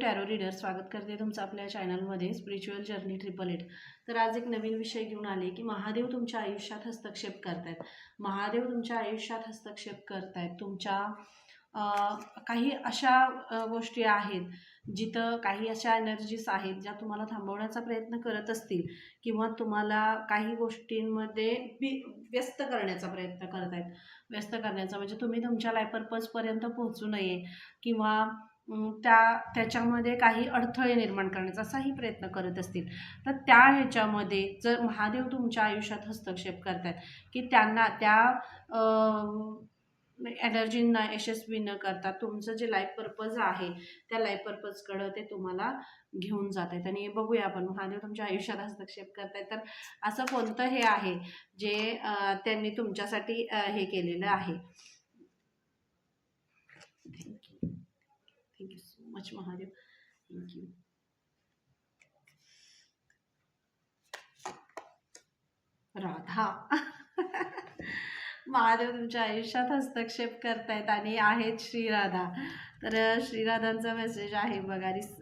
Tarot reader स्वागत करते तुमचं आपल्या चॅनलमध्ये स्पिरिच्युअल जर्नी ट्रिपल एट तर आज एक नवीन विषय घेऊन आले की महादेव तुमच्या आयुष्यात हस्तक्षेप करतायत. महादेव तुमच्या आयुष्यात हस्तक्षेप करतायत. तुमच्या काही अशा गोष्टी आहेत जिथं काही अशा एनर्जीज आहेत ज्या तुम्हाला थांबवण्याचा प्रयत्न करत असतील किंवा तुम्हाला काही गोष्टींमध्ये बी व्यस्त करण्याचा प्रयत्न करत आहेत व्यस्त करण्याचा म्हणजे तुम्ही तुमच्या लाईफ पर्पजपर्यंत पोहोचू नये किंवा त्या त्याच्यामध्ये काही अडथळे निर्माण करण्याचा असाही प्रयत्न करत असतील. तर त्या ह्याच्यामध्ये जर महादेव तुमच्या आयुष्यात हस्तक्षेप करतात की त्यांना त्या एनर्जींना यशस्वी न करता तुमचं जे लाईफ पर्पज आहे त्या लाईफ पर्पजकडं ते तुम्हाला घेऊन जात आहेत आणि बघूया आपण महादेव तुमच्या आयुष्यात हस्तक्षेप करतायत. तर असं कोणतं हे आहे जे त्यांनी तुमच्यासाठी हे केलेलं आहे thank you thank you so much Mahadev thank you Radha. Mahadev तुमच्या आयुष्यात हस्तक्षेप करतायत आणि आहेत श्रीराधा. तर श्रीराधांचा मेसेज आहे बघा रिस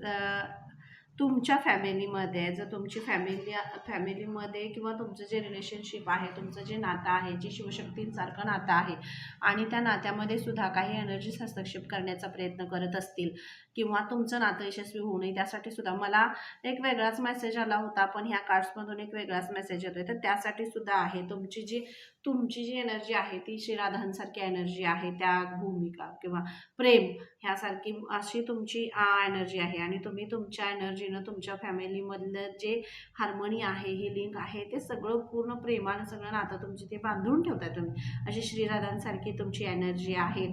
तुमच्या फॅमिलीमध्ये जर तुमची फॅमिली फॅमिलीमध्ये किंवा तुमचं जे रिलेशनशिप आहे तुमचं जे नातं आहे जे शिवशक्तींसारखं नातं आहे आणि त्या नात्यामध्ये सुद्धा काही एनर्जीज हस्तक्षेप करण्याचा प्रयत्न करत असतील किंवा तुमचं नातं यशस्वी होऊ नये त्यासाठी सुद्धा मला एक वेगळाच मेसेज आला होता. पण ह्या कार्ड्समधून एक वेगळाच मेसेज येतोय. तर त्यासाठी सुद्धा आहे. तुमची जी तुमची जी एनर्जी आहे ती श्रीराधांसारखी एनर्जी आहे. त्या भूमिका किंवा प्रेम ह्यासारखी अशी तुमची एनर्जी आहे. आणि तुम्ही तुमच्या एनर्जीनं तुमच्या फॅमिलीमधलं जे हार्मोनी आहे हे लिंक आहे ते सगळं पूर्ण प्रेमानं सगळं नातं तुमचे ते बांधून ठेवताय तुम्ही. अशी श्रीराधांसारखी तुमची एनर्जी आहे.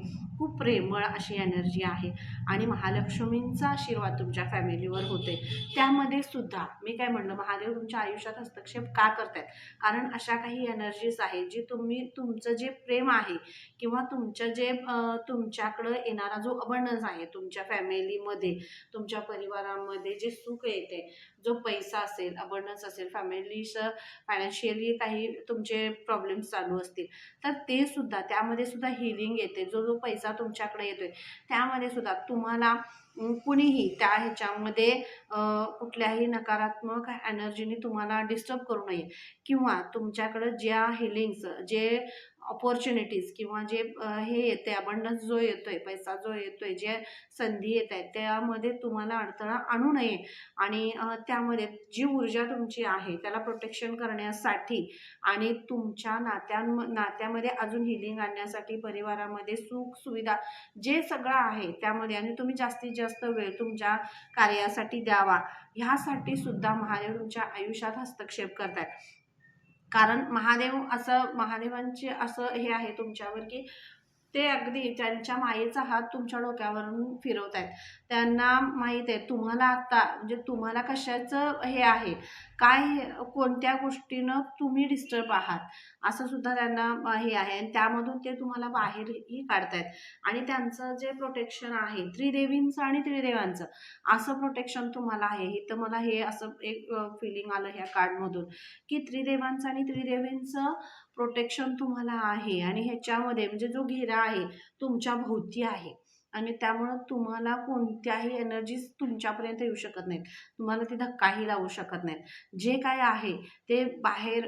खूप प्रेमळ अशी एनर्जी आहे. आणि महालक्ष्मींचा आशीर्वाद तुमच्या फॅमिलीवर होते त्यामध्ये सुद्धा मी काय म्हणलं महादेव तुमच्या आयुष्यात हस्तक्षेप का करतायत? कारण अशा काही एनर्जीज आहेत जी तुम्ही तुमचं जे प्रेम आहे किंवा तुमचं जे तुमच्याकडं येणारा जो अबंडन्स आहे तुमच्या फॅमिलीमध्ये तुमच्या परिवारामध्ये जे सुख येते जो पैसा असेल अबंडन्स असेल फॅमिलीचं फायनान्शियली काही तुमचे प्रॉब्लेम्स चालू असतील तर ते सुद्धा त्यामध्ये सुद्धा हिलिंग येते. जो जो पैसा तुमच्याकडे येतोय त्यामध्ये सुद्धा तुम्हाला कुणीही त्या ह्याच्यामध्ये कुठल्याही नकारात्मक एनर्जीने तुम्हाला डिस्टर्ब करू नये. किंवा तुमच्याकडं ज्या हिलिंग्स जे ऑपॉर्च्युनिटीज किंवा जे हे येते अबंडन्स जो येतोय पैसा जो येतोय जे संधी येत आहेत त्यामध्ये तुम्हाला अडथळा आणू नये. आणि त्यामध्ये जी ऊर्जा तुमची आहे त्याला प्रोटेक्शन करण्यासाठी आणि तुमच्या नात्यां नात्यामध्ये अजून हिलिंग आणण्यासाठी परिवारामध्ये सुख सुविधा जे सगळं आहे त्यामध्ये आणि तुम्ही जास्तीत जास्त वेळ तुमच्या कार्यासाठी द्यावा. ह्यासाठी सुद्धा महादेव तुमच्या आयुष्यात हस्तक्षेप करतात कारण महादेव असं महादेवांचे असं हे आहे तुमच्यावर की ते अगदी त्यांच्या मायेचा हात तुमच्या डोक्यावरून फिरवत आहेत. त्यांना माहीत आहे तुम्हाला आता म्हणजे तुम्हाला कशाचं हे आहे? काय कोणत्या गोष्टीनं तुम्ही डिस्टर्ब आहात? असं सुद्धा त्यांना हे आहे. आणि त्यामधून ते तुम्हाला बाहेरही काढतायत आणि त्यांचं जे प्रोटेक्शन आहे त्रिदेवींचं आणि त्रिदेवांचं असं प्रोटेक्शन तुम्हाला आहे. इथं मला हे असं एक फिलिंग आलं ह्या कार्डमधून की त्रिदेवांचं आणि त्रिदेवींचं प्रोटेक्शन तुम्हाला आहे आणि ह्याच्यामध्ये म्हणजे जो घेरा आहे तुमच्या भोवती आहे. आणि त्यामुळं तुम्हाला कोणत्याही एनर्जीज तुमच्यापर्यंत येऊ शकत नाहीत. तुम्हाला ते धक्काही लावू शकत नाहीत. जे काय आहे ते बाहेर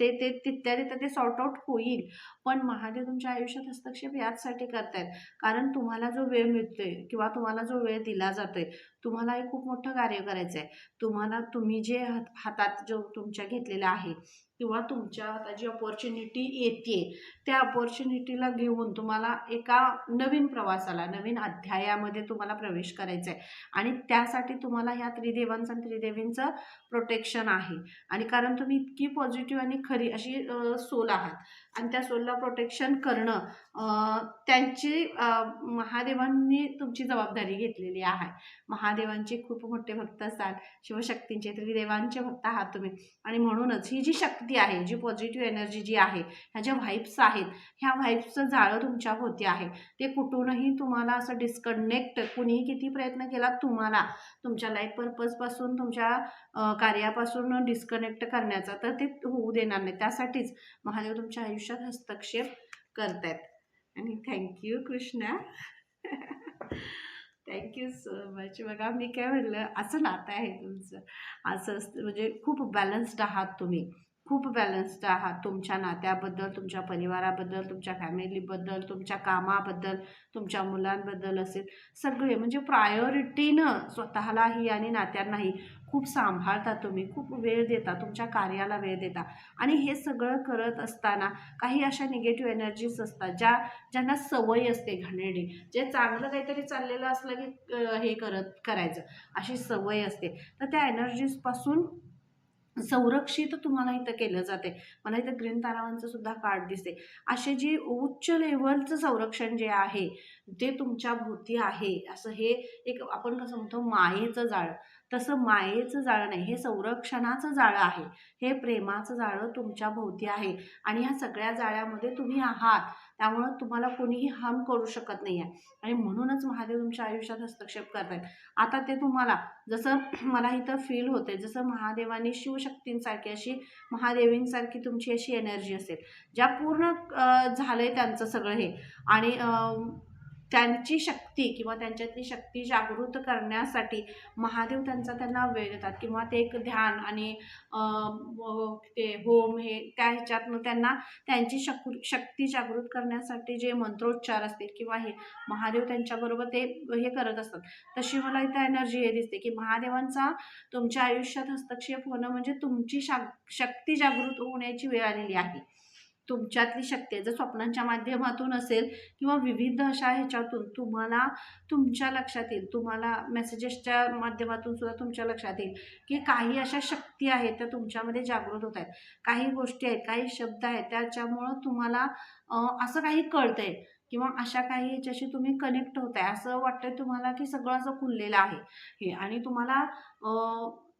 ते ते तिथल्या तिथं ते सॉर्ट आउट होईल. पण महादेव तुमच्या आयुष्यात हस्तक्षेप याचसाठी करतायत. कारण तुम्हाला जो वेळ मिळतोय किंवा तुम्हाला जो वेळ दिला जातोय तुम्हाला एक खूप मोठं कार्य करायचं आहे तुम्हाला तुम्ही जे हात- हातात जो तुमच्या घेतलेलं आहे किंवा तुमच्या हातात जी अपॉर्च्युनिटी येते त्या अपॉर्च्युनिटीला घेऊन तुम्हाला एका नवीन प्रवासाला नवीन अध्यायामध्ये तुम्हाला प्रवेश करायचा आहे आणि त्यासाठी तुम्हाला ह्या त्रिदेवांचं आणि त्रिदेवींचं प्रोटेक्शन आहे. आणि कारण तुम्ही इतकी पॉझिटिव्ह आणि खरी अशी सोल आहात. आणि त्या सोलला प्रोटेक्शन करणं त्यांची महादेवांनी तुमची जबाबदारी घेतलेली आहे. महादेवांचे खूप मोठे भक्त असतात. शिवशक्तींचे त्रिदेवांचे भक्त आहात तुम्ही. आणि म्हणूनच ही जी शक्ती आहे जी पॉझिटिव्ह एनर्जी जी आहे ह्या ज्या व्हाईब्स आहेत ह्या व्हाईब्सचं जाळं तुमच्या होती आहे. ते कुठूनही तुम्हाला असं डिस्कनेक्ट कुणीही किती प्रयत्न केला तुम्हाला तुमच्या लाईफ पर्पजपासून तुमच्या कार्यापासून डिस्कनेक्ट करण्याचा तर ते होऊ देणार नाही. त्यासाठीच महादेव तुमच्या आयुष्यात हस्तक्षेप करतायत. आणि thank you Krishna. Thank you so much बघा मी काय म्हणलं असं नातं आहे तुमचं. असं असतं म्हणजे खूप बॅलन्स्ड आहात तुम्ही. खूप बॅलन्स्ड आहात तुमच्या नात्याबद्दल तुमच्या परिवाराबद्दल तुमच्या फॅमिलीबद्दल तुमच्या कामाबद्दल तुमच्या मुलांबद्दल असेल. सगळे म्हणजे प्रायोरिटीनं स्वतःलाही आणि नात्यांनाही खूप सांभाळता तुम्ही खूप वेळ देता तुमच्या कार्याला वेळ देता. आणि हे सगळं करत असताना काही अशा निगेटिव्ह एनर्जीज असतात ज्या ज्यांना सवय असते घाणेरडी. जे चांगलं काहीतरी चाललेलं असलं की हे करत करायचं अशी सवय असते. तर त्या एनर्जीजपासून संरक्षित तुम्हाला इथं केलं जाते. मला इथं ग्रीन तारावांचं सुद्धा कार्ड दिसते. असे जी उच्च लेवलचं संरक्षण जे आहे ते तुमच्या भोवती आहे. असं हे एक आपण कसं म्हणतो मायेचं जाळं. तसं मायेचं जाळं नाही हे संरक्षणाचं जाळं आहे. हे प्रेमाचं जाळं तुमच्या भोवती आहे आणि ह्या सगळ्या जाळ्यामध्ये तुम्ही आहात. त्यामुळं तुम्हाला कोणीही हार्म करू शकत नाही आहे आणि म्हणूनच महादेव तुमच्या आयुष्यात हस्तक्षेप करत आहेत आता ते तुम्हाला जसं मला इथं फील होते जसं महादेवानी शिवशक्तींसारखी अशी महादेवींसारखी तुमची अशी एनर्जी असेल. ज्या पूर्ण झालं आहे त्यांचं सगळं हे. आणि त्यांची शक्ती किंवा त्यांच्यातली शक्ती जागृत करण्यासाठी महादेव त्यांचा त्यांना वेळ देतात किंवा ते एक ध्यान आणि ते होम हे त्या ह्याच्यातनं त्यांना त्यांची शक शक्ती जागृत करण्यासाठी जे मंत्रोच्चार असतील किंवा हे महादेव त्यांच्याबरोबर ते हे करत असतात. तशी मला इथं एनर्जी हे दिसते की महादेवांचा तुमच्या आयुष्यात हस्तक्षेप होणं म्हणजे तुमची शा शक्ती जागृत होण्याची वेळ आलेली आहे. तुमच्यातली शक्ती आहे. जर स्वप्नांच्या माध्यमातून असेल किंवा विविध अशा ह्याच्यातून तुम्हाला तुमच्या लक्षात येईल. तुम्हाला मेसेजेसच्या माध्यमातून सुद्धा तुमच्या लक्षात येईल की काही अशा शक्ती आहेत त्या तुमच्यामध्ये जागृत होत आहेत. काही गोष्टी आहेत काही शब्द आहेत त्याच्यामुळं तुम्हाला असं काही कळतंय किंवा अशा काही ह्याच्याशी तुम्ही कनेक्ट होत आहे असं वाटतं तुम्हाला की सगळं असं खुललेलं आहे. हे आणि तुम्हाला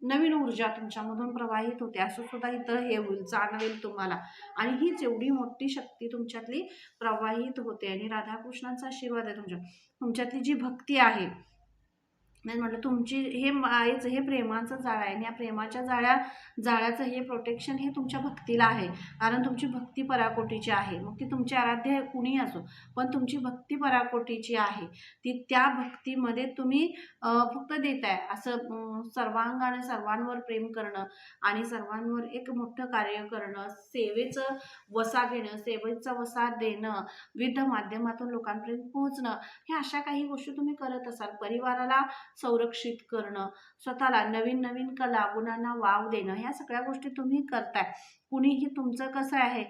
नवीन ऊर्जा तुमच्यामधून प्रवाहित होते. असं सुद्धा इथं हे होईल जाणवेल तुम्हाला. आणि हीच एवढी मोठी शक्ती तुमच्यातली प्रवाहित होते. आणि राधाकृष्णांचा आशीर्वाद आहे तुमच्या. तुमच्यातली जी भक्ती आहे नाही म्हटलं तुमची हे आईचं हे प्रेमाचं जाळं आहे आणि या प्रेमाच्या जाळ्या जाळ्याचं हे प्रोटेक्शन हे तुमच्या भक्तीला आहे. कारण तुमची भक्ती पराकोटीची आहे. मग ती तुमची आराध्य कुणी असो. पण तुमची भक्ती पराकोटीची आहे. ती त्या भक्तीमध्ये तुम्ही फक्त देत आहे असं सर्वांगाने सर्वांवर प्रेम करणं आणि सर्वांवर एक मोठं कार्य करणं सेवेचं वसा घेणं सेवेचा वसा देणं विविध माध्यमातून लोकांपर्यंत पोहोचणं ह्या अशा काही गोष्टी तुम्ही करत असाल. परिवाराला संरक्षित करणं स्वतःला नवीन नवीन कला गुणांना वाव देणं ह्या सगळ्या गोष्टी तुम्ही करताय. कुणीही तुमचं कसं आहे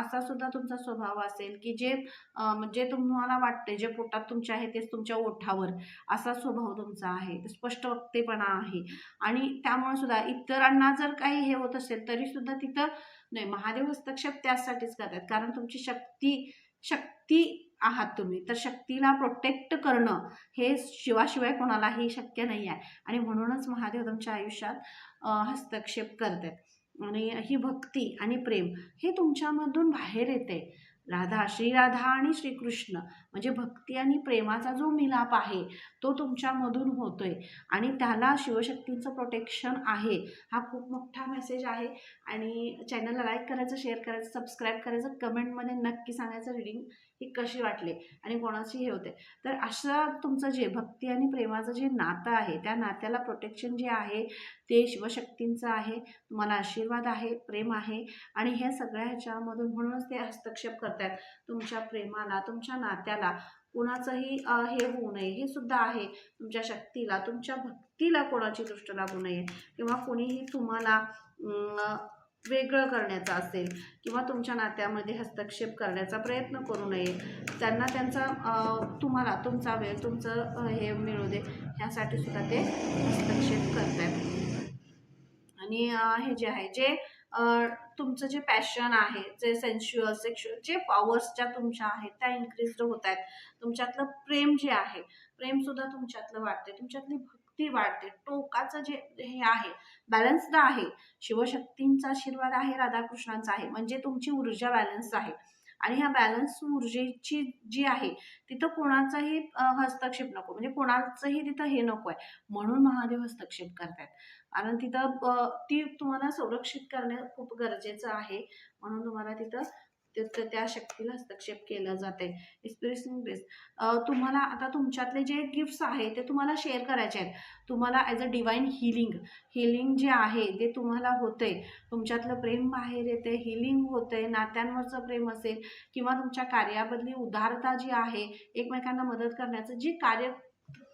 असा सुद्धा तुमचा स्वभाव असेल की जे म्हणजे जे तुम्हाला वाटते जे पोटात तुमच्या आहे तेच तुमच्या ओठावर असा स्वभाव तुमचा आहे स्पष्ट वक्तेपणा आहे. आणि त्यामुळे सुद्धा इतरांना जर काही हे होत असेल तरी सुद्धा तिथं नाही महादेव हस्तक्षेप त्यासाठीच करतात. कारण तुमची शक्ती शक्ती आहात तुम्ही. तर शक्तीला प्रोटेक्ट करणं हे शिवाशिवाय कोणालाही शक्य नाही आहे आणि म्हणूनच महादेव तुमच्या आयुष्यात हस्तक्षेप करतात. आणि ही भक्ती आणि प्रेम हे तुमच्यामधून बाहेर येते. राधा श्रीराधा आणि श्रीकृष्ण म्हणजे भक्ती आणि प्रेमाचा जो मिलाप आहे तो तुमच्यामधून होतोय. आणि त्याला शिवशक्तींचं प्रोटेक्शन आहे. हा खूप मोठा मेसेज आहे. आणि चॅनलला लाईक करायचं शेअर करायचं सबस्क्राईब करायचं कमेंटमध्ये नक्की सांगायचं रिडिंग ही कशी वाटली आणि कोणाची हे होते तर असं तुमचं जे भक्ती आणि प्रेमाचं जे नातं आहे त्या नात्याला प्रोटेक्शन जे आहे ते शिवशक्तींचं आहे तुम्हाला आशीर्वाद आहे प्रेम आहे. आणि हे सगळ्या ह्याच्यामधून म्हणूनच ते हस्तक्षेप करतात तुमच्या प्रेमाला तुमच्या नात्याला कुणाचंही हे होऊ नये. हे सुद्धा आहे तुमच्या शक्तीला तुमच्या भक्तीला कोणाची दृष्ट लागू नये. किंवा कोणीही तुम्हाला वेगळं करण्याचं असेल किंवा तुमच्या नात्यामध्ये हस्तक्षेप करण्याचा प्रयत्न करू नये. त्यांना त्यांचा तुम्हाला तुमचा वेळ तुमचं हे मिळू दे. ह्यासाठी सुद्धा ते हस्तक्षेप करतात आणि हे जे आहे जे तुमचं जे पॅशन आहे जे सेन्शुअल सेक्शुअल जे पॉवर्स ज्या तुमच्या आहेत त्या इन्क्रीज होत आहेत. तुमच्यातलं प्रेम जे आहे प्रेमसुद्धा तुमच्यातलं वाढते. तुमच्यातली भक्ती वाढते. टोकाचं जे हे आहे बॅलन्सड आहे. शिवशक्तींचा आशीर्वाद आहे राधाकृष्णांचा आहे. म्हणजे तुमची ऊर्जा बॅलन्स आहे. आणि ह्या बॅलन्स ऊर्जेची जी आहे तिथं कोणाचाही हस्तक्षेप नको. म्हणजे कोणाचंही तिथं हे नको आहे म्हणून महादेव हस्तक्षेप करतात कारण तिथं ती तुम्हाला संरक्षित करणं खूप गरजेचं आहे. म्हणून तुम्हाला तिथं त्या शक्तीला हस्तक्षेप केलं आहे एक्सप्रेसिंग बेस तुम्हाला आता तुमच्यातले जे गिफ्ट्स आहे ते तुम्हाला शेअर करायचे आहेत. तुम्हाला as a divine healing healing जे आहे ते तुम्हाला होतंय. तुमच्यातलं प्रेम बाहेर येते हिलिंग होतंय नात्यांवरचं प्रेम असेल किंवा तुमच्या कार्याबदली उदारता जी आहे एकमेकांना मदत करण्याचं जी कार्य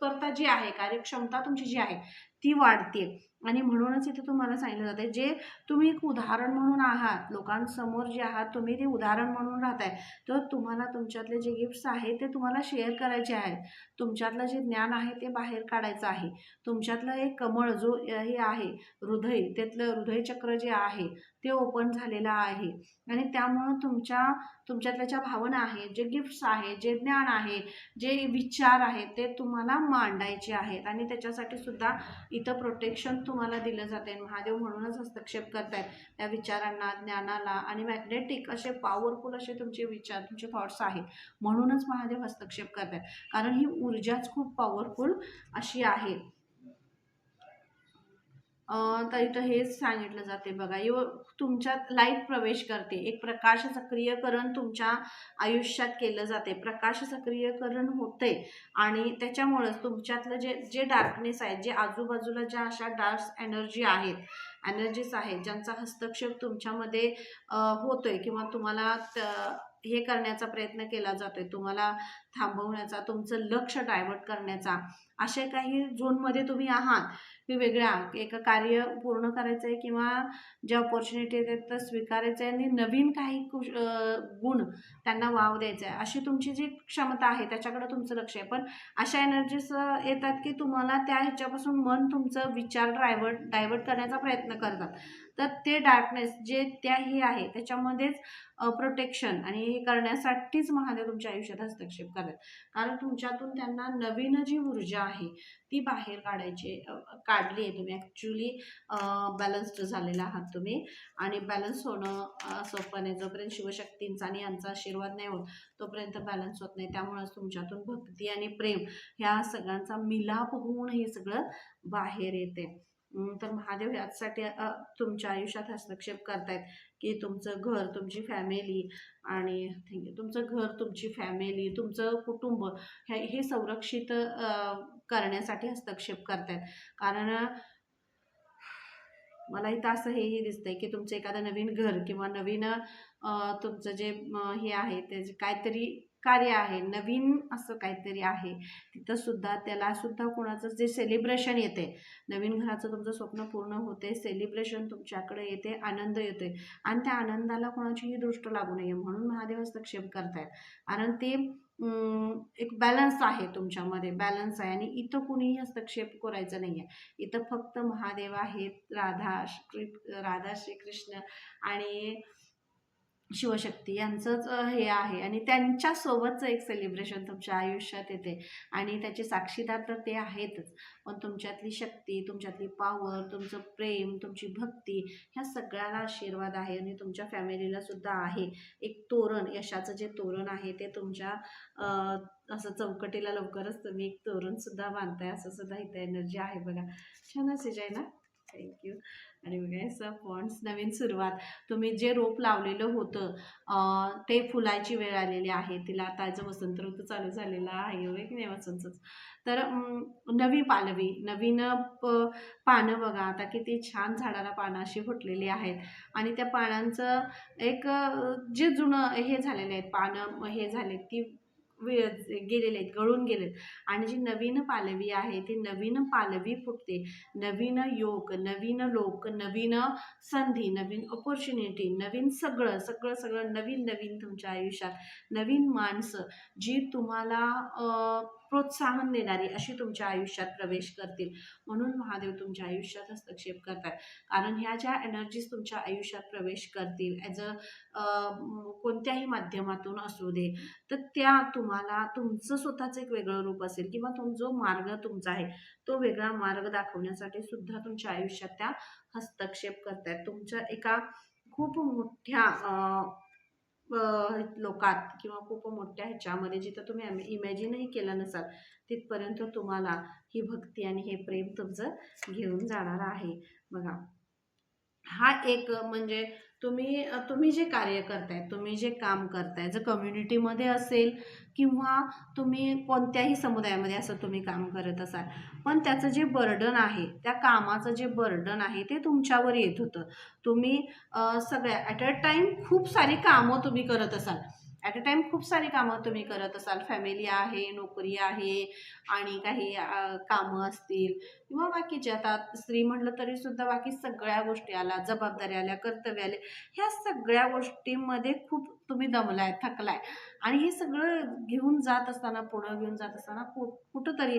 कार्यकर्ता जी आहे कार्यक्षमता तुमची जी आहे ती वाढते. आणि म्हणूनच इथे तुम्हाला सांगितलं जाते जे तुम्ही एक उदाहरण म्हणून आहात लोकांसमोर जे आहात तुम्ही ते उदाहरण म्हणून राहताय तर तुम्हाला तुमच्यातले जे गिफ्ट्स आहेत ते तुम्हाला शेअर करायचे आहेत. तुमच्यातलं जे ज्ञान आहे ते बाहेर काढायचं आहे. तुमच्यातलं एक कमळ जो हे आहे हृदय त्यातलं हृदयचक्र जे आहे ते ओपन झालेलं आहे. आणि त्यामुळं तुमच्या तुमच्यातल्या ज्या भावना आहेत जे गिफ्ट्स आहेत जे ज्ञान आहे जे विचार आहेत ते तुम्हाला मांडायचे आहेत. आणि त्याच्यासाठी सुद्धा इथं प्रोटेक्शन तुम्हाला दिलं जाते महादेव म्हणूनच हस्तक्षेप करतायत. त्या विचारांना ज्ञानाला आणि मॅग्नेटिक असे पॉवरफुल असे तुमचे विचार तुमचे थॉट्स आहेत. म्हणूनच महादेव हस्तक्षेप करतायत. कारण ही ऊर्जाच खूप पॉवरफुल अशी आहे. तर इथं हेच सांगितलं जाते बघा. यो तुमच्यात लाइट प्रवेश करते. एक प्रकाश सक्रियकरण तुमच्या आयुष्यात केलं जाते. प्रकाश सक्रियकरण होते. आणि त्याच्यामुळंच तुमच्यातलं जे जे डार्कनेस आहे जे आजूबाजूला ज्या अशा डार्क एनर्जी आहेत एनर्जीज आहेत ज्यांचा हस्तक्षेप तुमच्यामध्ये होतोय किंवा तुम्हाला त- हे करण्याचा प्रयत्न केला जातोय तुम्हाला थांबवण्याचा तुमचं लक्ष डायव्हर्ट करण्याचा असे काही झोनमध्ये तुम्ही आहात. की वेगळ्या एक कार्य पूर्ण करायचं आहे किंवा ज्या ऑपॉर्च्युनिटी आहेत तर स्वीकारायचं आहे आणि नवीन काही कुश गुण त्यांना वाव द्यायचा आहे अशी तुमची जी क्षमता आहे त्याच्याकडे तुमचं लक्ष आहे. पण अशा एनर्जीज येतात की तुम्हाला त्या ह्याच्यापासून मन तुमचं विचार ड्रायव्हर्ट डायव्हर्ट करण्याचा प्रयत्न करतात. तर ते डार्कनेस जे त्याही आहे त्याच्यामध्येच प्रोटेक्शन आणि हे करण्यासाठीच महादेव तुमच्या आयुष्यात हस्तक्षेप करतात. कारण तुमच्यातून त्यांना नवीन जी ऊर्जा आहे ती बाहेर काढायची काढली आहे तुम्ही. ॲक्च्युली बॅलन्स्ड झालेला आहात तुम्ही. आणि बॅलन्स होणं सोपं नाही. जोपर्यंत शिवशक्तींचा आणि यांचा आशीर्वाद नाही होत तोपर्यंत बॅलन्स होत नाही. त्यामुळेच तुमच्यातून भक्ती आणि प्रेम ह्या सगळ्यांचा मिलाप होऊन हे सगळं बाहेर येते. तर महादेव याचसाठी तुमच्या आयुष्यात हस्तक्षेप करतायत की तुमचं घर तुमची फॅमिली आणि थँक्यू तुमचं घर तुमची फॅमिली तुमचं कुटुंब हे हे संरक्षित करण्यासाठी हस्तक्षेप करतायत. कारण मला इथं असं हेही दिसतंय की तुमचं एखादं नवीन घर किंवा नवीन तुमचं जे हे आहे ते काहीतरी कार्य आहे नवीन असं काहीतरी आहे तिथं सुद्धा त्याला सुद्धा कोणाचं जे सेलिब्रेशन येते नवीन घराचं तुमचं स्वप्न पूर्ण होते सेलिब्रेशन तुमच्याकडे येते आनंद येते आणि त्या आनंदाला कोणाचीही दृष्ट लागू नये म्हणून महादेव हस्तक्षेप करतायत. कारण ते एक बॅलन्स आहे तुमच्यामध्ये बॅलन्स आहे. आणि इथं कुणीही हस्तक्षेप करायचं नाही आहे इथं फक्त महादेव आहेत राधा श्री राधा श्रीकृष्ण आणि शिवशक्ती यांचंच हे आहे. आणि त्यांच्यासोबतचं एक सेलिब्रेशन तुमच्या आयुष्यात येते. आणि त्याचे साक्षीदार तर ते आहेतच. पण तुमच्यातली शक्ती तुमच्यातली पावर तुमचं प्रेम तुमची भक्ती ह्या सगळ्याला आशीर्वाद आहे. आणि तुमच्या फॅमिलीला सुद्धा आहे. एक तोरण यशाचं जे तोरण आहे ते तुमच्या असं चौकटीला लवकरच तुम्ही एक तोरणसुद्धा बांधताय. असं सुद्धा इथं एनर्जी आहे बघा. छान मेसेज आहे ना थँक्यू आणि बघा असं फॉन्ट्स नवीन सुरुवात. तुम्ही जे रोप लावलेलं होतं ते फुलायची वेळ आलेली आहे. तिला आता जो वसंत ऋतू चालू झालेला आहे होय की नाही वसंतच? तर नवी पालवी नवीन प पानं बघा. आता किती छान झाडाला पानं अशी फुटलेली आहेत. आणि त्या पानांचं एक जे जुनं हे झालेले आहेत पानं हे झाले ती गेलेले आहेत गळून गेलेत. आणि जी नवीन पालवी आहे ती नवीन पालवी फुटते. नवीन योग नवीन लोक नवीन संधी नवीन ऑपॉर्च्युनिटी नवीन सगळं सगळं सगळं नवीन नवीन तुमच्या आयुष्यात. नवीन माणसं जी तुम्हाला प्रोत्साहन देणारी अशी तुमच्या आयुष्यात प्रवेश करतील. म्हणून महादेव तुमच्या आयुष्यात हस्तक्षेप करतात. कारण ह्या ज्या एनर्जीज तुमच्या आयुष्यात प्रवेश करतील ॲज अ कोणत्याही माध्यमातून असू दे तर त्या तुम्हाला तुमचं स्वतःचं एक वेगळं रूप असेल किंवा तुम जो मार्ग तुमचा आहे तो वेगळा मार्ग दाखवण्यासाठी सुद्धा तुमच्या आयुष्यात त्या हस्तक्षेप करतात तुमच्या एका खूप मोठ्या लोकात किंवा खूप मोठ्या ह्याच्यामध्ये जिथं तुम्ही इमॅजिनही केलं नसाल तिथपर्यंत तुम्हाला ही भक्ती आणि हे प्रेम तुमचं घेऊन जाणार आहे. बघा. हा एक म्हणजे तुम्ही तुम्ही जे कार्य करताय तुम्ही जे काम करताय जर कम्युनिटीमध्ये असेल किंवा तुम्ही कोणत्याही समुदायामध्ये असं तुम्ही काम करत असाल पण त्याचं जे बर्डन आहे त्या कामाचं जे बर्डन आहे ते तुमच्यावर येत होतं. तुम्ही सगळ्या ॲट अ टाईम खूप सारी कामं तुम्ही करत असाल. ॲट अ टाईम खूप सारी कामं तुम्ही करत असाल. फॅमिली आहे नोकरी आहे आणि काही कामं असतील किंवा बाकीचे. आता स्त्री म्हटलं तरी सुद्धा बाकी सगळ्या गोष्टी आल्या जबाबदाऱ्या आल्या कर्तव्य आले. ह्या सगळ्या गोष्टींमध्ये खूप तुम्ही दमलाय थकलाय. आणि हे सगळं घेऊन जात असताना पुढं घेऊन जात असताना कु कुठंतरी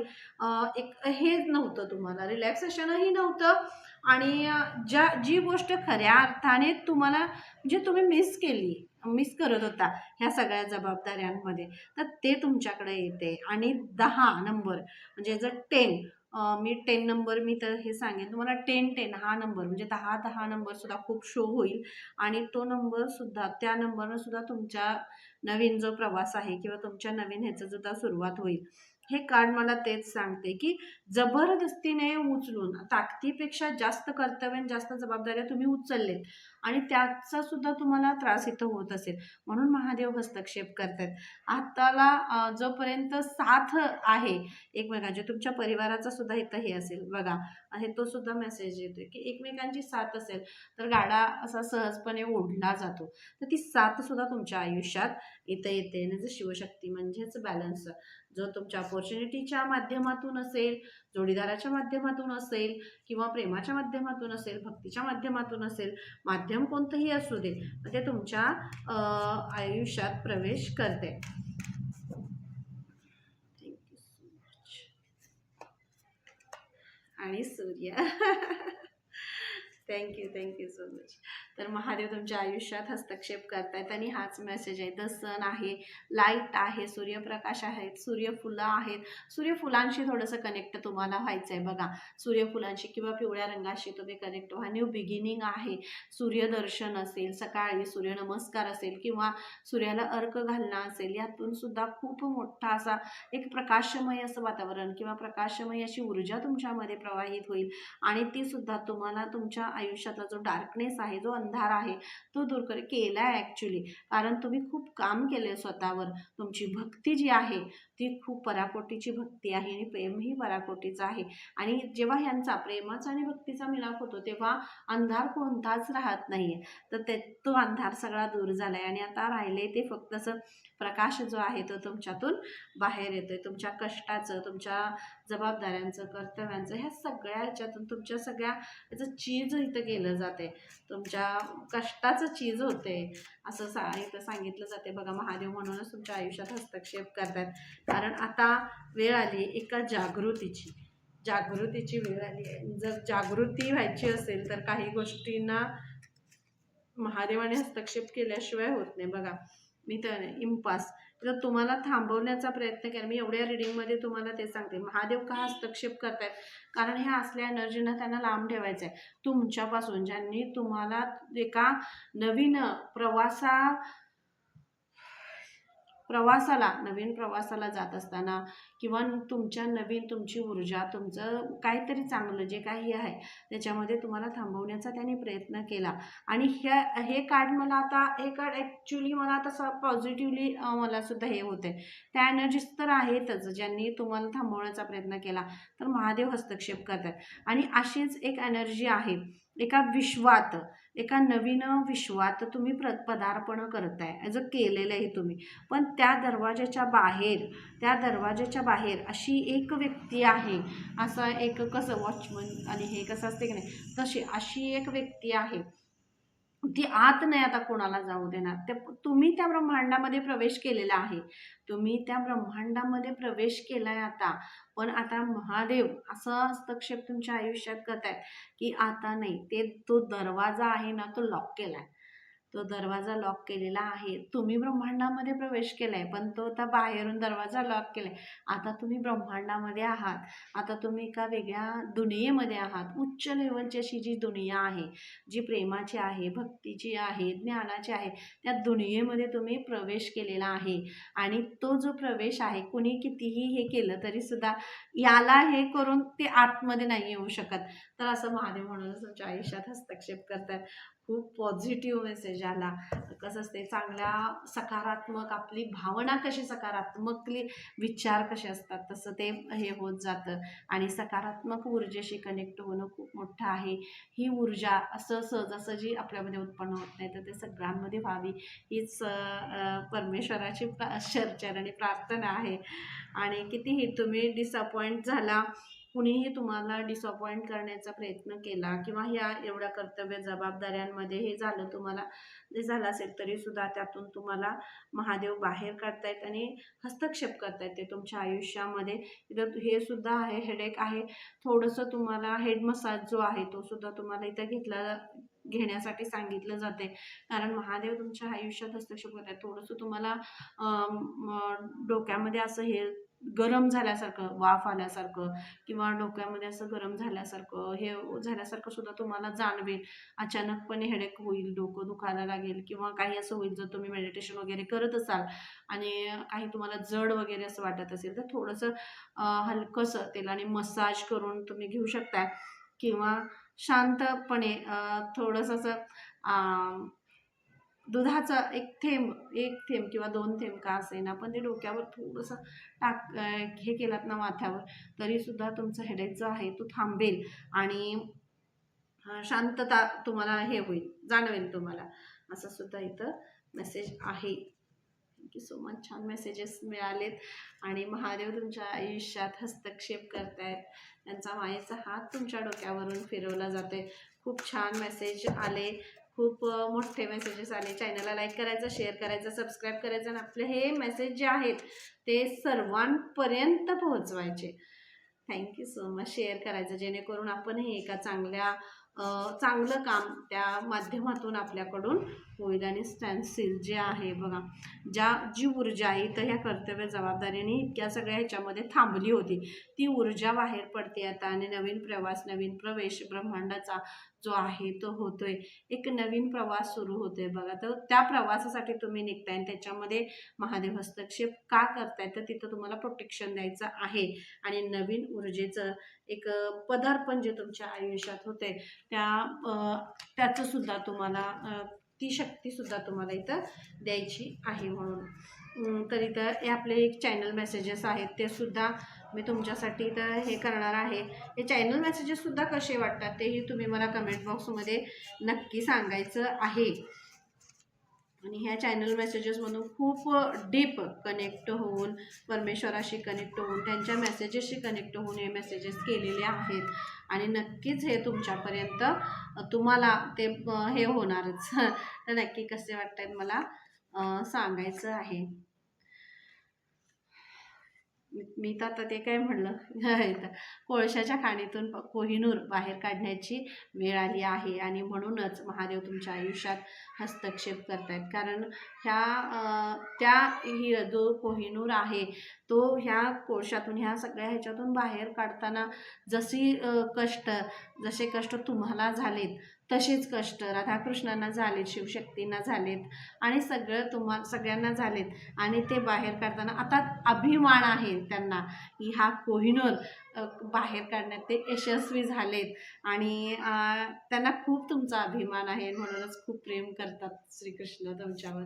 एक हे नव्हतं तुम्हाला. रिलॅक्सेशनही नव्हतं. आणि ज्या जी गोष्ट खऱ्या अर्थाने तुम्हाला जे तुम्ही मिस केली मिस करत होता ह्या सगळ्या जबाबदाऱ्यांमध्ये तर ते तुमच्याकडे येते. आणि दहा नंबर म्हणजे जर टेन मी टेन नंबर मी तर हे सांगेन तुम्हाला टेन टेन हा नंबर म्हणजे दहा दहा नंबरसुद्धा खूप शो होईल. आणि तो नंबरसुद्धा त्या नंबरनंसुद्धा तुमच्या नवीन जो प्रवास आहे किंवा तुमच्या नवीन ह्याचं सुद्धा सुरुवात होईल. हे कार्ड मला तेच सांगते की जबरदस्तीने उचलून ताकदीपेक्षा जास्त कर्तव्य आणि जास्त जबाबदाऱ्या तुम्ही उचललेत आणि त्याचा सुद्धा तुम्हाला त्रास इथं होत असेल. म्हणून महादेव हस्तक्षेप करतात आताला जोपर्यंत साथ आहे एकमेकांचे तुमच्या परिवाराचा सुद्धा इथं हे असेल बघा आहे तो सुद्धा मेसेज येतोय की एकमेकांची साथ असेल तर गाडा असा सहजपणे ओढला जातो. तर ती साथ सुद्धा तुमच्या आयुष्यात इथं येते. जर शिवशक्ती म्हणजेच बॅलन्स जो तुमच्या अपॉर्च्युनिटीच्या माध्यमातून असेल जोडीदाराच्या माध्यमातून असेल किंवा प्रेमाच्या माध्यमातून असेल भक्तीच्या माध्यमातून असेल माध्यम कोणतंही असू दे पण ते तुमच्या आयुष्यात प्रवेश करते. थँक्यू सो मच आणि सूर्य. थँक्यू थँक्यू सो मच तर महादेव तुमच्या आयुष्यात हस्तक्षेप करतायत आणि हाच मेसेज आहे. द सन आहे लाइट आहे सूर्यप्रकाश आहेत सूर्यफुलं आहेत. सूर्यफुलांशी थोडंसं कनेक्ट तुम्हाला व्हायचं आहे बघा. सूर्यफुलांशी किंवा पिवळ्या रंगाशी तुम्ही कनेक्ट व्हा. न्यू बिगिनिंग आहे. सूर्यदर्शन असेल सकाळी सूर्यनमस्कार असेल किंवा सूर्याला अर्क घालणं असेल यातून सुद्धा खूप मोठा असा एक प्रकाशमय असं वातावरण किंवा प्रकाशमय अशी ऊर्जा तुमच्यामध्ये प्रवाहित होईल. आणि ती सुद्धा तुम्हाला तुमच्या आयुष्यातला जो डार्कनेस आहे जो अंधार आहे. तो दूर कर केला आहे ॲक्च्युली कारण तुम्ही खूप काम केले स्वतःवर. तुमची भक्ती जी आहे ती खूप पराकोटीची भक्ती आहे आणि प्रेमही पराकोटीचं आहे. आणि जेव्हा ह्यांचा प्रेमाचा आणि भक्तीचा मिलाप होतो तेव्हा अंधार कोणताच राहत नाही आहे तर ते तो अंधार सगळा दूर झाला आहे आणि आता राहिले ते फक्त असं प्रकाश जो आहे तो तुमच्यातून बाहेर येतोय. तुमच्या कष्टाचं तुमच्या जबाबदाऱ्यांचं कर्तव्यांचं ह्या सगळ्या ह्याच्यातून तुमच्या सगळ्या याचं चीज इथं केलं जाते तुमच्या कष्टाचं चीज होते असं सा इथं सांगितलं जाते. बघा महादेव म्हणूनच तुमच्या आयुष्यात हस्तक्षेप करतात. कारण आता वेळ आली एका जागृतीची. जागृतीची वेळ आली आहे. जर जागृती व्हायची असेल तर काही गोष्टींना महादेवाने हस्तक्षेप केल्याशिवाय होत नाही. बघा मी तर इम्पास. तर तुम्हाला थांबवण्याचा प्रयत्न केला. मी एवढ्या रिडिंगमध्ये तुम्हाला ते सांगते. महादेव का हस्तक्षेप करतायत? कारण ह्या असल्या एनर्जीनं त्यांना लांब ठेवायचं आहे तुमच्यापासून ज्यांनी तुम्हाला एका नवीन प्रवासा प्रवासाला नवीन प्रवासाला जात असताना किंवा तुमच्या नवीन तुमची ऊर्जा तुमचं काहीतरी चांगलं जे काही आहे त्याच्यामध्ये तुम्हाला थांबवण्याचा त्यांनी प्रयत्न केला. आणि ह्या हे कार्ड मला आता हे कार्ड ॲक्च्युली मला तसं पॉझिटिव्हली मला सुद्धा हे होते त्या एनर्जीज तर आहेतच ज्यांनी तुम्हाला थांबवण्याचा प्रयत्न केला. तर महादेव हस्तक्षेप करतात. आणि अशीच एक एनर्जी आहे. एका विश्वात एका नवीन विश्वात तुम्ही प्र पदार्पण करताय. ॲज अ केलेलं आहे तुम्ही. पण त्या दरवाजाच्या बाहेर त्या दरवाजाच्या बाहेर अशी एक व्यक्ती आहे. असं एक कसं वॉचमन आणि हे कसं असते की नाही तशी अशी एक व्यक्ती आहे. ती आत नाही आता कोणाला जाऊ देणार. ते तुम्ही त्या ब्रह्मांडामध्ये प्रवेश केलेला आहे. तुम्ही त्या ब्रह्मांडामध्ये प्रवेश केलाय आता. पण आता महादेव असं हस्तक्षेप तुमच्या आयुष्यात करतायत की आता नाही. ते तो दरवाजा आहे ना तो लॉक केलाय. तो दरवाजा लॉक केलेला आहे. तुम्ही ब्रह्मांडामध्ये प्रवेश केला आहे पण तो आता बाहेरून दरवाजा लॉक केला आहे आता तुम्ही ब्रह्मांडामध्ये आहात. आता तुम्ही एका वेगळ्या दुनियेमध्ये आहात. उच्च लेवलची अशी जी दुनिया आहे जी प्रेमाची आहे भक्तीची आहे ज्ञानाची आहे त्या दुनियेमध्ये तुम्ही प्रवेश केलेला आहे. आणि तो जो प्रवेश आहे कुणी कितीही हे केलं तरीसुद्धा याला हे करून ते आतमध्ये नाही येऊ शकत. तर असं महादेव म्हणून तुमच्या आयुष्यात हस्तक्षेप करतात. खूप पॉझिटिव्ह मेसेज आला. कसं असते चांगल्या सकारात्मक आपली भावना कशी सकारात्मकली विचार कसे असतात तसं ते हे होत जातं. आणि सकारात्मक ऊर्जेशी कनेक्ट होणं खूप मोठं आहे. ही ऊर्जा असं सहजासहजी आपल्यामध्ये उत्पन्न होत नाही तर ते सगळ्यांमध्ये व्हावी. हीच परमेश्वराची प्रा आणि प्रार्थना आहे. आणि कितीही तुम्ही डिसअपॉइंट झाला कुणीही तुम्हाला डिसअपॉइंट करण्याचा प्रयत्न केला किंवा ह्या एवढ्या कर्तव्य जबाबदाऱ्यांमध्ये हे झालं तुम्हाला जे झालं असेल तरी सुद्धा त्यातून तुम्हाला महादेव बाहेर काढतायत आणि हस्तक्षेप करतायत ते तुमच्या आयुष्यामध्ये. इथं हे सुद्धा आहे हेडेक आहे. थोडंसं तुम्हाला हेड मसाज जो आहे तो सुद्धा तुम्हाला इथं घेतला घेण्यासाठी सांगितलं जाते कारण महादेव तुमच्या आयुष्यात हस्तक्षेप करतात थोडंसं तुम्हाला डोक्यामध्ये असं हे गरम झाल्यासारखं वाफ आल्यासारखं किंवा डोक्यामध्ये असं गरम झाल्यासारखं हे झाल्यासारखं सुद्धा तुम्हाला जाणवेल. अचानकपणे हेडेक होईल डोकं दुखायला लागेल किंवा काही असं होईल जर तुम्ही मेडिटेशन वगैरे करत असाल आणि काही तुम्हाला जड वगैरे असं वाटत असेल तर थोडंसं हलकंसं तेलाने मसाज करून तुम्ही घेऊ शकता किंवा शांतपणे थोडंसं असं दुधाचा एक थेंब एक थेंब किंवा दोन थेंब का असेना पण ते डोक्यावर थोडंसं टाक हे केलात ना माथ्यावर तरीसुद्धा तुमचं हेडेक जो आहे तो थांबेल आणि शांतता तुम्हाला हे होईल जाणवेल तुम्हाला. असं सुद्धा इथं मेसेज आहे. थँक्यू सो मच छान मेसेजेस मिळालेत आणि महादेव तुमच्या आयुष्यात हस्तक्षेप करतायत. त्यांचा मायेचा हात तुमच्या डोक्यावरून फिरवला जाते खूप छान मेसेज आले. खूप मोठे मेसेजेस आले. चॅनलला लाईक करायचं शेअर करायचं सबस्क्राईब करायचं आणि आपले हे मेसेज जे आहेत ते सर्वांपर्यंत पोहोचवायचे. Thank you so much share करायचं जेणेकरून आपणही एका चांगल्या चांगलं काम त्या माध्यमातून आपल्याकडून होईल आणि स्टॅन्सिल जे आहे बघा ज्या जी ऊर्जा आहे तर ह्या कर्तव्य जबाबदारीने इतक्या सगळ्या ह्याच्यामध्ये थांबली होती. ती ऊर्जा बाहेर पडते आता आणि नवीन प्रवास नवीन प्रवेश ब्रह्मांडाचा जो आहे तो होतोय. एक नवीन प्रवास सुरू होतोय बघा. तर त्या प्रवासासाठी तुम्ही निघताय आणि त्याच्यामध्ये महादेव हस्तक्षेप का करताय? तर तिथं तुम्हाला प्रोटेक्शन द्यायचं आहे. आणि नवीन ऊर्जेचं एक पदार्पण जे तुमच्या आयुष्यात होते त्या त्याचंसुद्धा त्याचं सुद्धा तुम्हाला ती शक्तीसुद्धा तुम्हाला इथं द्यायची आहे म्हणून. तर इथं हे आपले एक चॅनल मेसेजेस आहेत ते सुद्धा मी तुमच्यासाठी इथं हे करणार आहे. हे चॅनल मेसेजेससुद्धा कसे वाटतात तेही तुम्ही मला कमेंट बॉक्समध्ये नक्की सांगायचं आहे. आणि ह्या चॅनल मेसेजेसमधून खूप डीप कनेक्ट होऊन परमेश्वराशी कनेक्ट होऊन त्यांच्या मेसेजेसशी कनेक्ट होऊन हे मेसेजेस केलेले आहेत. आणि नक्कीच हे तुमच्यापर्यंत तुम्हाला ते हे होणारच. तर नक्की कसे वाटतात मला सांगायचं आहे. मी- तर आता ते काय म्हणलं? कोळशाच्या खाणीतून कोहिनूर बाहेर काढण्याची वेळ आली आहे आणि म्हणूनच महादेव तुमच्या आयुष्यात हस्तक्षेप करतायत. कारण ह्या त्या ही जो कोहिनूर आहे तो ह्या कोळशातून ह्या सगळ्या ह्याच्यातून बाहेर काढताना जशी कष्ट जसे कष्ट तुम्हाला झालेत तसेच कष्ट. राधाकृष्णांना झालेत शिवशक्तींना झालेत आणि सगळं तुम्हा सगळ्यांना झालेत. आणि ते बाहेर काढताना आता अभिमान आहे त्यांना. की हा कोहिनूर बाहेर काढण्यात ते यशस्वी झालेत. आणि त्यांना खूप तुमचा अभिमान आहे. म्हणूनच खूप प्रेम करतात श्रीकृष्ण तुमच्यावर.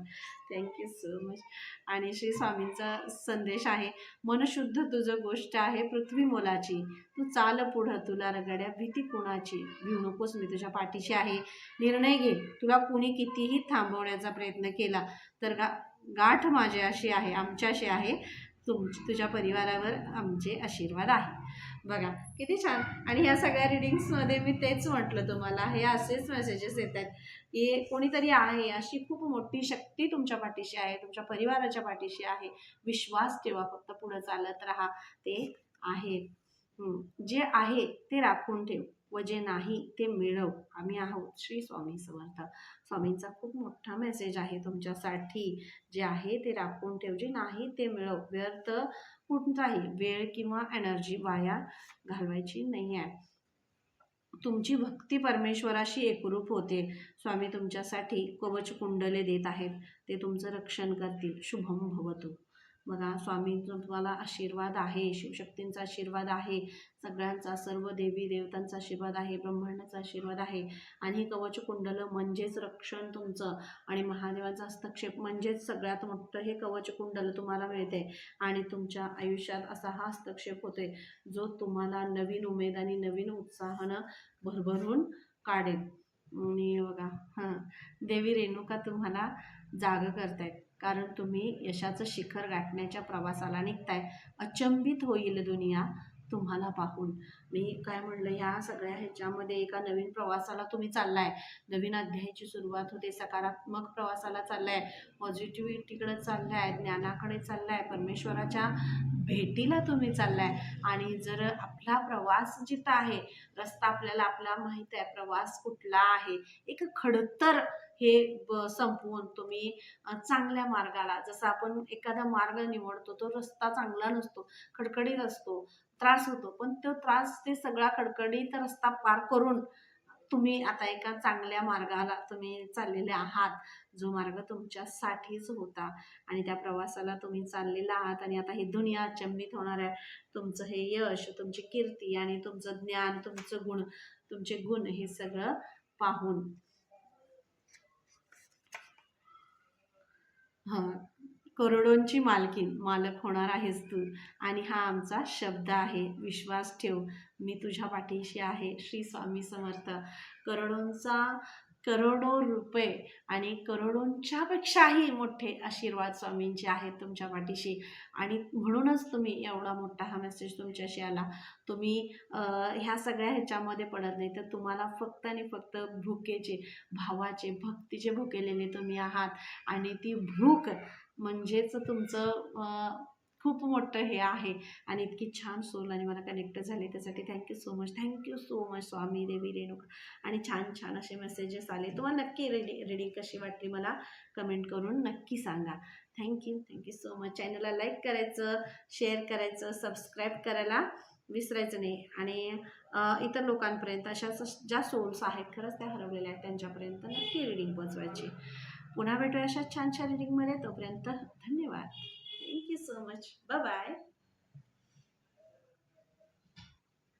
थँक्यू सो मच आणि श्री स्वामींचा संदेश आहे मनशुद्ध तुझं गोष्ट आहे पृथ्वी मोलाची. तू चाल पुढं तुला रगड्या भीती कुणाची? भिऊ नकोस मी तुझ्या पाठीशी आहे. निर्णय घे. तुला कुणी कितीही थांबवण्याचा प्रयत्न केला तर गा गाठ माझी अशी आहे आमच्याशी आहे. तुम तुझ्या परिवारावर आमचे आशीर्वाद आहे. बघा किती छान. आणि ह्या सगळ्या रिडिंग्समध्ये मी तेच म्हटलं तुम्हाला हे असेच मेसेजेस येत आहेत की कोणीतरी आहे अशी खूप मोठी शक्ती तुमच्या पाठीशी आहे तुमच्या परिवाराच्या पाठीशी आहे. विश्वास ठेवा फक्त पुढं चालत राहा. ते आहे. जे आहे ते राखून ठेव व जे नाही ते मिळव. आम्ही आहोत श्री स्वामी समर्थ. स्वामींचा खूप मोठा मेसेज आहे तुमच्यासाठी. जे आहे ते राखून ठेव. जे नाही ते मिळव. व्यर्थ कुठलाही वेळ किंवा एनर्जी वाया घालवायची नाही आहे तुमची भक्ती परमेश्वराशी एकरूप होते. स्वामी तुमच्यासाठी कवच कुंडले देत आहेत. ते तुमचं रक्षण करतील. शुभम भवतु. बघा स्वामींचा तुम्हाला आशीर्वाद आहे शिवशक्तींचा आशीर्वाद आहे सगळ्यांचा सर्व देवी देवतांचा आशीर्वाद आहे ब्रह्मांडाचा आशीर्वाद आहे. आणि हे कवच कुंडलं म्हणजेच रक्षण तुमचं आणि महादेवाचा हस्तक्षेप म्हणजेच सगळ्यात मोठं हे कवच कुंडलं तुम्हाला मिळते आणि तुमच्या आयुष्यात असा हा हस्तक्षेप होतोय जो तुम्हाला नवीन उमेद आणि नवीन उत्साहानं भरभरून काढेल. आणि बघा हां देवी रेणुका तुम्हाला जाग करतायत. कारण तुम्ही यशाचं शिखर गाठण्याच्या प्रवासाला निघताय. अचंबित होईल दुनिया तुम्हाला पाहून. मी काय म्हणलं ह्या सगळ्या ह्याच्यामध्ये एका नवीन प्रवासाला तुम्ही चाललाय. नवीन अध्यायाची सुरुवात होते सकारात्मक प्रवासाला चाललाय. पॉझिटिव्हिटीकडे चाललाय ज्ञानाकडे चाललाय परमेश्वराच्या भेटीला तुम्ही चाललाय. आणि जर आपला प्रवास जिथं आहे रस्ता आपल्याला आपला माहीत आहे प्रवास कुठला आहे एक खडतर हे ब संपवून तुम्ही चांगल्या मार्गाला जसं आपण एखादा मार्ग निवडतो तो रस्ता चांगला नसतो खडखडीत असतो त्रास होतो पण तो त्रास ते सगळा खडखडीत रस्ता पार करून तुम्ही आता एका चांगल्या मार्गाला तुम्ही चाललेले आहात जो मार्ग तुमच्यासाठीच होता आणि त्या प्रवासाला तुम्ही चाललेला आहात आणि आता ही दुनिया अचंबित होणार आहे. तुमचं हे यश तुमची कीर्ती आणि तुमचं ज्ञान तुमचं गुण तुमचे गुण हे सगळं पाहून हां करोडोंची मालकीन मालक होणार आहेस तू. आणि हा आमचा शब्द आहे विश्वास ठेव. मी तुझ्या पाठीशी आहे. श्री स्वामी समर्थ. करोडोंचा करोडो रुपये आणि करोडोंच्यापेक्षाही मोठे आशीर्वाद स्वामींचे आहेत तुमच्या पाठीशी. आणि म्हणूनच तुम्ही एवढा मोठा हा मेसेज तुमच्याशी आला. तुम्ही ह्या सगळ्या ह्याच्यामध्ये पडत नाही. तर तुम्हाला फक्त आणि फक्त भुकेचे भावाचे भक्तीचे भुकेलेले तुम्ही आहात. आणि ती भूक म्हणजेच तुमचं खूप मोठं हे आहे. आणि इतकी छान सोल आणि मला कनेक्ट झाले त्यासाठी thank you so much thank you so much Swami Devi Renuka. आणि छान छान असे मेसेजेस आले. तुम्हाला नक्की रेडी रेडी कशी वाटली मला कमेंट करून नक्की सांगा. Thank you thank you so much चॅनलला लाईक करायचं शेअर करायचं सबस्क्राईब करायला विसरायचं नाही. आणि इतर लोकांपर्यंत अशा स- ज्या सोल्स आहेत खरंच त्या हरवलेल्या आहेत त्यांच्यापर्यंत नक्की रिडिंग पोचवायची पुन्हा भेटूया अशा छान छान रिडिंगमध्ये तोपर्यंत धन्यवाद. Thank you so much bye